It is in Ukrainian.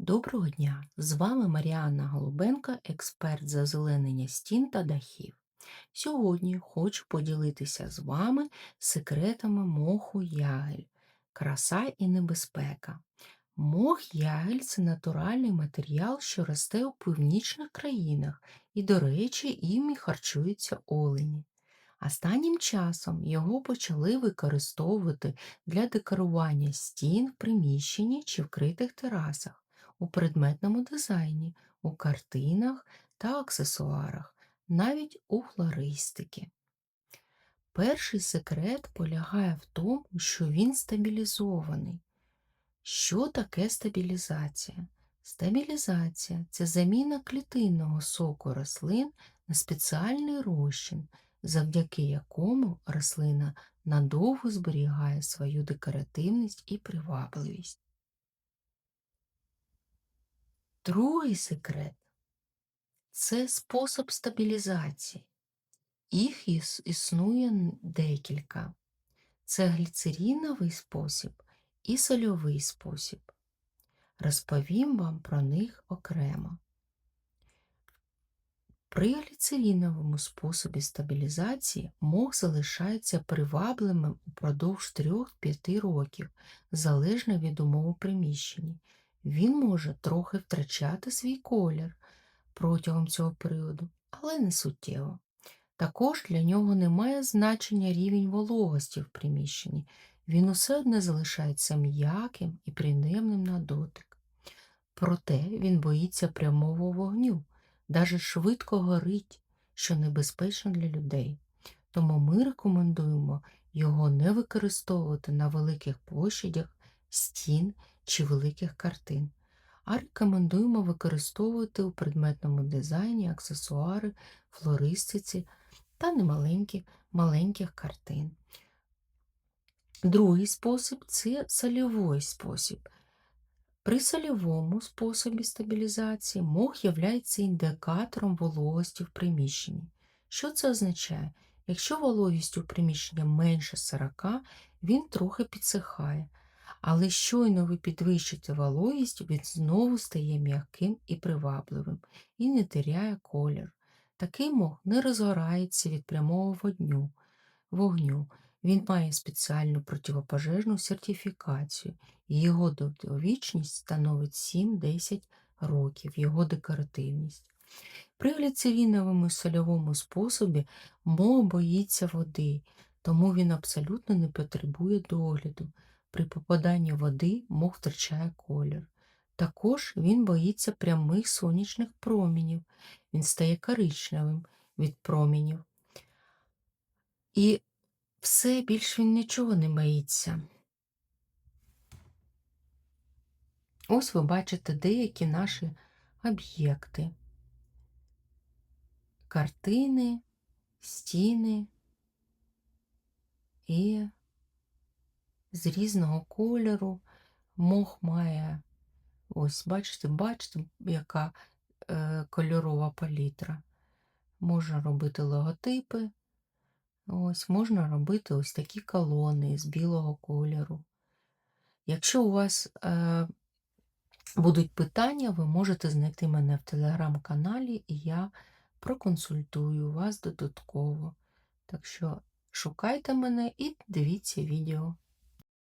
Доброго дня! З вами Маріанна Голубенко, експерт з озеленення стін та дахів. Сьогодні хочу поділитися з вами секретами моху ягель, краса і небезпека. Мох ягель це натуральний матеріал, що росте у північних країнах, і, до речі, їм і харчуються олені. Останнім часом його почали використовувати для декорування стін в приміщенні чи вкритих терасах, у предметному дизайні, у картинах та аксесуарах, навіть у флористики. Перший секрет полягає в тому, що він стабілізований. Що таке стабілізація? Стабілізація це заміна клітинного соку рослин на спеціальний розчин, завдяки якому рослина надовго зберігає свою декоративність і привабливість. Другий секрет це спосіб стабілізації. Їх існує декілька. Це гліцеріновий спосіб і сольовий спосіб. Розповім вам про них окремо. При гліцериновому способі стабілізації мох залишається привабливим упродовж 3-5 років, залежно від умов у приміщенні. Він може трохи втрачати свій колір протягом цього періоду, але не суттєво. Також для нього немає значення рівень вологості в приміщенні. Він усе одно залишається м'яким і приємним на дотик. Проте він боїться прямого вогню, даже швидко горить, що небезпечно для людей. Тому ми рекомендуємо його не використовувати на великих площадях, стін чи великих картин, а рекомендуємо використовувати у предметному дизайні, аксесуари, флористиці та немаленьких маленьких картин. Другий спосіб це сольовий спосіб. При сольовому способі стабілізації мох є індикатором вологості в приміщенні. Що це означає? Якщо вологість у приміщенні менше 40, він трохи підсихає, але щойно ви підвищите вологість, він знову стає м'яким і привабливим і не теряє колір. Такий мох не розгорається від прямого вогню. вогню. Він має спеціальну противопожежну сертифікацію, і його довговічність становить 7-10 років, його декоративність. При гліцериновому сольовому способі мох боїться води, тому він абсолютно не потребує догляду. При попаданні води мох втрачає колір. Також він боїться прямих сонячних промінів, він стає коричневим від промінів. І все більш він нічого не боїться. Ось ви бачите деякі наші об'єкти, картини, стіни і з різного кольору мох має, ось, бачите, бачите, яка е, кольорова палітра. Можна робити логотипи. Ось можна робити ось такі колони з білого кольору. Якщо у вас е, будуть питання, ви можете знайти мене в телеграм-каналі, і я проконсультую вас додатково. Так що шукайте мене і дивіться відео.